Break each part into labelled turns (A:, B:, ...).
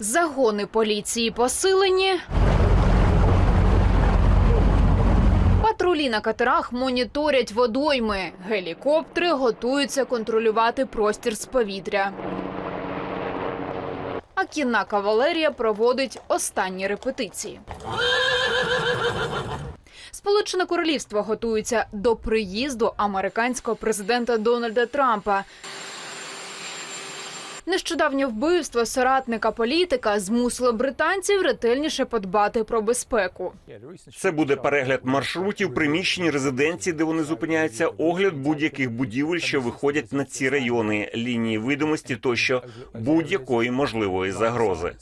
A: Загони поліції посилені. Патрулі на катерах моніторять водойми. Гелікоптери готуються контролювати простір з повітря. А кінна кавалерія проводить останні репетиції. Сполучене Королівство готується до приїзду американського президента Дональда Трампа. Нещодавнє вбивство соратника політика змусило британців ретельніше подбати про безпеку.
B: Це буде перегляд маршрутів, приміщень резиденцій, де вони зупиняються, огляд будь-яких будівель, що виходять на ці райони, лінії видимості тощо будь-якої можливої загрози.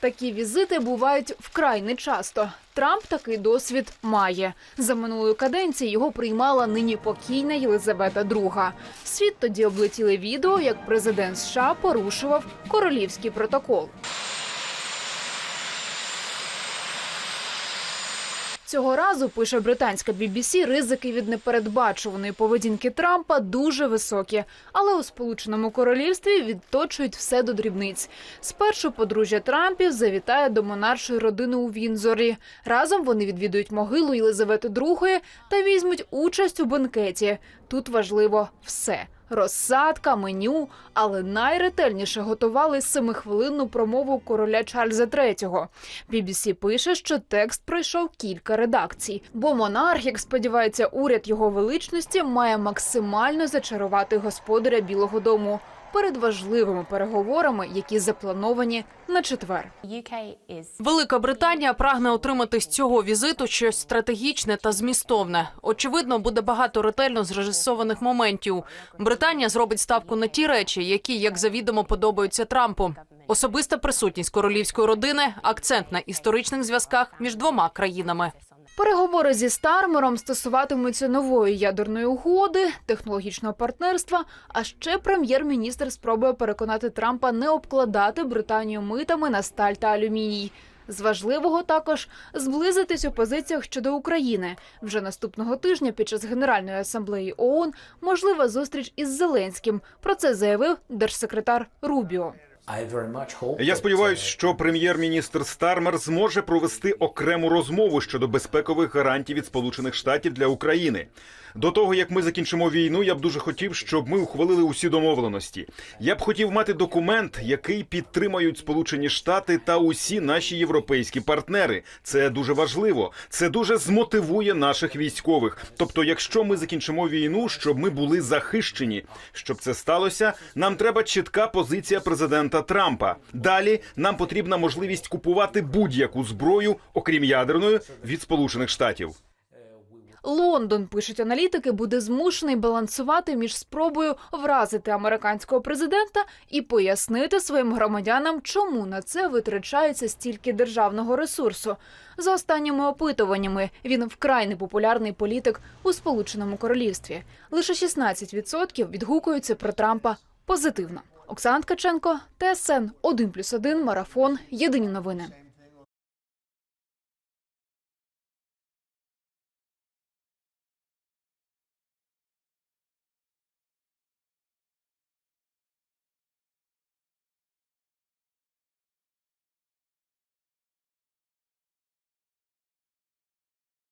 A: Такі візити бувають вкрай нечасто. Трамп такий досвід має. За минулої каденції його приймала нині покійна Єлизавета II. Світ тоді облетіли відео, як президент США порушував королівський протокол. Цього разу пише британська BBC, ризики від непередбачуваної поведінки Трампа дуже високі, але у Сполученому Королівстві відточують все до дрібниць. Спершу подружжя Трампів завітає до монаршої родини у Вінзорі. Разом вони відвідують могилу Єлизавети II та візьмуть участь у бенкеті. Тут важливо все. Розсадка, меню, але найретельніше готували семихвилинну промову короля Чарльза III. BBC пише, що текст пройшов кілька редакцій, бо монарх, як сподівається, уряд його величності має максимально зачарувати господаря Білого Дому перед важливими переговорами, які заплановані на четвер.
C: Велика Британія прагне отримати з цього візиту щось стратегічне та змістовне. Очевидно, буде багато ретельно зрежисованих моментів. Британія зробить ставку на ті речі, які, як завідомо, подобаються Трампу. Особиста присутність королівської родини, акцент на історичних зв'язках між двома країнами.
A: Переговори зі Стармером стосуватимуться нової ядерної угоди, технологічного партнерства. А ще прем'єр-міністр спробує переконати Трампа не обкладати Британію митами на сталь та алюміній. З важливого також зблизитись у позиціях щодо України. Вже наступного тижня під час Генеральної асамблеї ООН можлива зустріч із Зеленським. Про це заявив держсекретар Рубіо.
D: Я сподіваюся, що прем'єр-міністр Стармер зможе провести окрему розмову щодо безпекових гарантій від Сполучених Штатів для України. До того як ми закінчимо війну, я б дуже хотів, щоб ми ухвалили усі домовленості. Я б хотів мати документ, який підтримають Сполучені Штати та усі наші європейські партнери. Це дуже важливо. Це дуже змотивує наших військових. Тобто, якщо ми закінчимо війну, щоб ми були захищені. Щоб це сталося, нам треба чітка позиція президента Трампа. Далі нам потрібна можливість купувати будь-яку зброю, окрім ядерної, від Сполучених Штатів.
A: Лондон, пишуть аналітики, буде змушений балансувати між спробою вразити американського президента і пояснити своїм громадянам, чому на це витрачається стільки державного ресурсу. За останніми опитуваннями він вкрай непопулярний політик у Сполученому Королівстві. Лише 16% відгукуються про Трампа позитивно. Оксана Ткаченко, ТСН 1+,1, Марафон. Єдині новини.